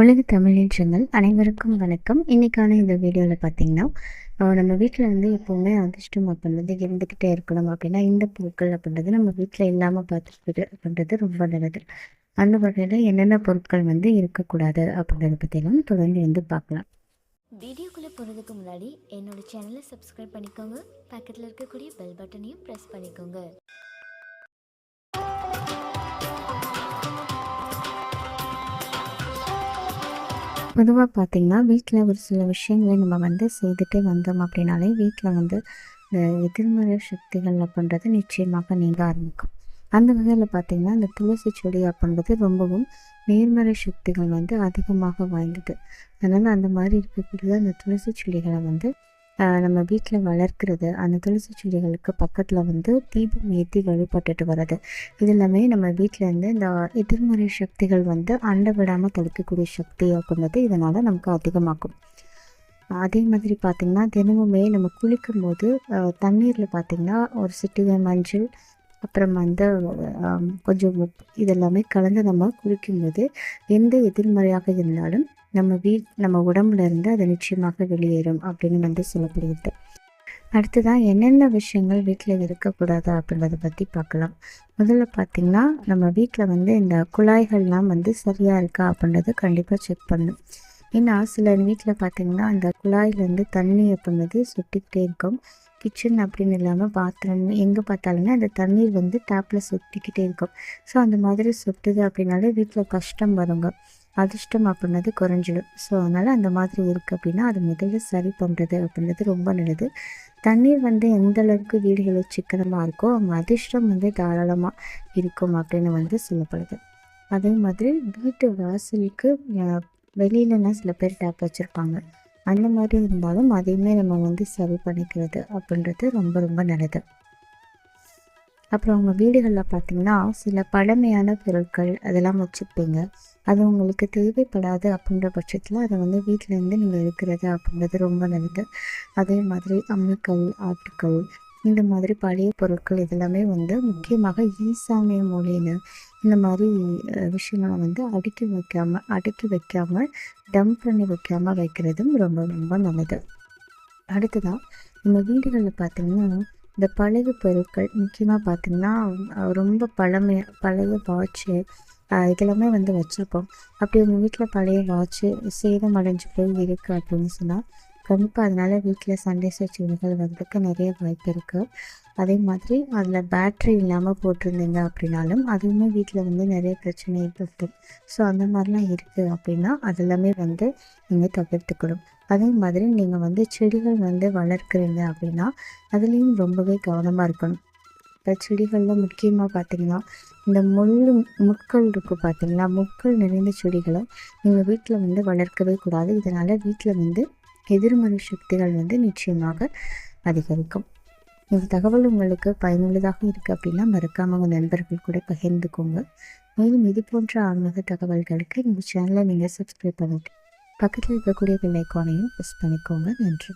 உலக தமிழேற்றங்கள் அனைவருக்கும் வணக்கம். இன்னைக்கான இந்த வீடியோவில் பார்த்தீங்கன்னா நம்ம வீட்டில் வந்து எப்போவுமே அதிர்ஷ்டம் அப்படின்றது இருந்துக்கிட்டே இருக்கணும். அப்படின்னா இந்த பொருட்கள் அப்படின்றது நம்ம வீட்டில் இல்லாமல் பார்த்துட்டு அப்படின்றது ரொம்ப நல்லது. அந்த வகையில் என்னென்ன பொருட்கள் வந்து இருக்கக்கூடாது அப்படின்றத பற்றிலாம் தொடர்ந்து வந்து பார்க்கலாம் வீடியோக்குள்ளே போகிறதுக்கு முன்னாடி என்னோட சேனலை சப்ஸ்கிரைப் பண்ணிக்கோங்க. பக்கத்தில் இருக்கக்கூடிய பெல் பட்டனையும் ப்ரெஸ் பண்ணிக்கோங்க. பொதுவாக பார்த்திங்கன்னா வீட்டில் ஒரு சில விஷயங்களை நம்ம வந்து செய்துட்டே வந்தோம் அப்படின்னாலே வீட்டில் வந்து இந்த எதிர்மறை சக்திகள் அப்படின்றது நிச்சயமாக நீங்க ஆரம்பிக்கும். அந்த வகையில் பார்த்திங்கன்னா இந்த துளசி செடி அப்படின்றது ரொம்பவும் நேர்மறை சக்திகள் வந்து அதிகமாக வாய்ந்தது. அதனால் அந்த மாதிரி இருக்கக்கூடிய அந்த துளசி செடிகளை வந்து நம்ம வீட்டில் வளர்க்கிறது அந்த துளசி செடிகளுக்கு பக்கத்தில் வந்து தீபம் ஏற்றி வழிபட்டுட்டு வர்றது. இது எல்லாமே நம்ம வீட்டில் இருந்து இந்த எதிர்மறை சக்திகள் வந்து அண்ட விடாமல் தடுக்கக்கூடிய சக்தி அப்படின்றது இதனால் நமக்கு அதிகமாகும். அதே மாதிரி பார்த்திங்கன்னா தினமுமே நம்ம குளிக்கும் போது தண்ணீரில் பார்த்திங்கன்னா ஒரு சிட்டிகை மஞ்சள் அப்புறம் வந்து கொஞ்சம் உப்பு இதெல்லாமே கலந்து நம்ம குளிக்கும்போது எந்த எதிர்மறையாக இருந்தாலும் நம்ம வீ நம்ம உடம்புல இருந்து அது நிச்சயமாக வெளியேறும் அப்படின்னு வந்து சொல்லப்படுகிறது. அடுத்ததான் என்னென்ன விஷயங்கள் வீட்டில் இருக்கக்கூடாது அப்படின்றத பற்றி பார்க்கலாம். முதல்ல பார்த்திங்கன்னா நம்ம வீட்டில் வந்து இந்த குழாய்கள்லாம் வந்து சரியாக இருக்கா அப்படின்றத கண்டிப்பாக செக் பண்ணணும். ஏன்னா சிலர் வீட்டில் பார்த்திங்கன்னா அந்த குழாயிலேருந்து தண்ணி அப்படின்றது சொட்டிக்கிட்டே இருக்கும். கிச்சன் அப்படின்னு இல்லாமல் பாத்ரூம் எங்கே பார்த்தாலுமே அந்த தண்ணீர் வந்து டேப்பில் சொட்டிக்கிட்டே இருக்கும். ஸோ அந்த மாதிரி சொட்டுது அப்படின்னாலே வீட்டில் கஷ்டம் வருங்க. அதிர்ஷ்டம் அப்படின்றது குறைஞ்சிடும். ஸோ அதனால் அந்த மாதிரி இருக்குது அப்படின்னா அது முதல்ல சரி பண்ணுறது அப்படின்றது ரொம்ப நல்லது. தண்ணீர் வந்து எந்த அளவுக்கு வீடுகளில் சிக்கனமாக இருக்கோ அவங்க அதிர்ஷ்டம் வந்து தாராளமாக இருக்கும் அப்படின்னு வந்து சொல்லப்படுது. அதே மாதிரி வீட்டு வாசலுக்கு வெளியிலலாம் சில பேர் டேப் வச்சுருப்பாங்க. அந்த மாதிரி இருந்தாலும் அதையுமே நம்ம வந்து சரி பண்ணிக்கிறது அப்படின்றது ரொம்ப ரொம்ப நல்லது. அப்புறம் உங்கள் வீடுகளில் பார்த்தீங்கன்னா சில பழமையான பொருட்கள் அதெல்லாம் வச்சுருப்பீங்க. அது உங்களுக்கு தேவைப்படாது அப்படின்ற பட்சத்தில் அதை வந்து வீட்டிலேருந்து நீங்கள் இருக்கிறது அப்படின்றது ரொம்ப நல்லது. அதே மாதிரி அம்மிக்கல் ஆட்டுக்கல் இந்த மாதிரி பழைய பொருட்கள் இதெல்லாமே வந்து முக்கியமாக ஈசாமிய மொழின்னு இந்த மாதிரி விஷயங்களை வந்து அடுக்கி வைக்காமல் அடுக்கி வைக்காமல் டம்ப் பண்ணி வைக்காமல் வைக்கிறதும் ரொம்ப ரொம்ப நல்லது. அடுத்ததான் நம்ம வீடுகளில் பார்த்தீங்கன்னா இந்த பழைய பொருட்கள் முக்கியமாக பார்த்தீங்கன்னா ரொம்ப பழமை பழைய வாட்சு இதெல்லாமே வந்து வச்சுருப்போம். அப்படி உங்கள் வீட்டில் பழைய வாட்சு சேதம் அடைஞ்சு போய் இருக்குது அப்படின்னு சொன்னால் கண்டிப்பாக அதனால் வீட்டில் சண்டை சச்சரவுகள் வர்றதுக்கு நிறைய வாய்ப்பு இருக்குது அதே மாதிரி அதில் பேட்ரி இல்லாமல் போட்டிருந்தீங்க அப்படின்னாலும் அதுவுமே வீட்டில் வந்து நிறைய பிரச்சனை இருக்குது ஸோ அந்த மாதிரிலாம் இருக்குது அப்படின்னா அதெல்லாமே வந்து நீங்கள் தவிர்த்துக்கணும். அதே மாதிரி நீங்கள் வந்து செடிகள் வந்து வளர்க்குறீங்க அப்படின்னா அதுலேயும் ரொம்பவே கவனமாக இருக்கணும். இப்போ செடிகளில் முக்கியமாக பார்த்தீங்கன்னா இந்த முள் முட்கள் இருக்கும் பார்த்தீங்கன்னா முட்கள் நிறைந்த செடிகளை நீங்கள் வீட்டில் வந்து வளர்க்கவே கூடாது. இதனால் வீட்டில் வந்து எதிர்மறை சக்திகள் வந்து நிச்சயமாக அதிகரிக்கும். இந்த தகவல் உங்களுக்கு பயனுள்ளதாக இருக்குது அப்படின்னா மறக்காமல் உங்கள் நண்பர்கள் கூட பகிர்ந்துக்கோங்க. மேலும் இது போன்ற ஆன்மீக தகவல்களுக்கு எங்கள் சேனலை நீங்கள் சப்ஸ்கிரைப் பண்ணிட்டு பக்கத்தில் இருக்கக்கூடிய பெல் ஐக்கானையும் ப்ரெஸ் பண்ணிக்கோங்க. நன்றி.